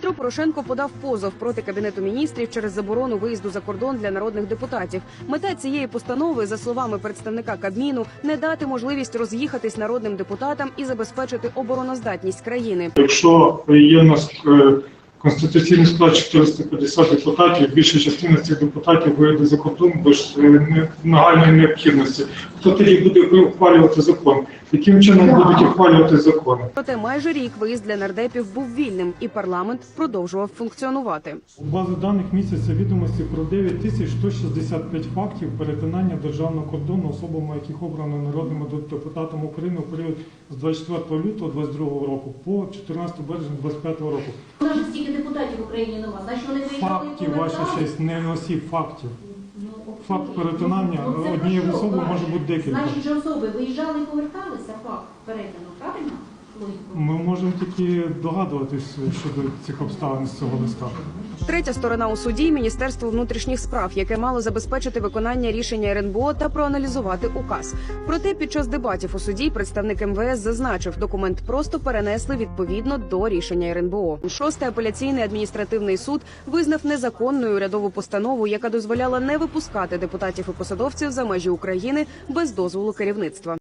Петро Порошенко подав позов проти кабінету міністрів через заборону виїзду за кордон для народних депутатів. Мета цієї постанови, за словами представника Кабміну, не дати можливість роз'їхатись народним депутатам і забезпечити обороноздатність країни. Якщо є нас е, конституційний склад 450 депутатів, більша частина цих депутатів виїде за кордон без е, нагальної необхідності, хто тоді буде ухвалювати закон? Яким чином будуть ухвалювати закони? Проте майже рік виїзд для нардепів був вільним, і парламент продовжував функціонувати. У базу даних місяця відомості про 9165 фактів перетинання державного кордону особами, яких обрано народними депутатами України у період з 24 лютого 2022 року по 14 березня 2025 року. Депутатів в Україні нема. Значить вони виїхали Фактів, ваша честь, не осіб фактів. Ну. Факт перетинання Ну, однієї особи може бути декілька. Значить же особи виїжджали і поверталися, факт. Ми можемо тільки догадуватись щодо цих обставин з цього листа. Третя сторона у суді Міністерство внутрішніх справ, яке мало забезпечити виконання рішення РНБО та проаналізувати указ. Проте під час дебатів у суді представник МВС зазначив, документ просто перенесли відповідно до рішення РНБО. Шостий апеляційний адміністративний суд визнав незаконною урядову постанову, яка дозволяла не випускати депутатів і посадовців за межі України без дозволу керівництва.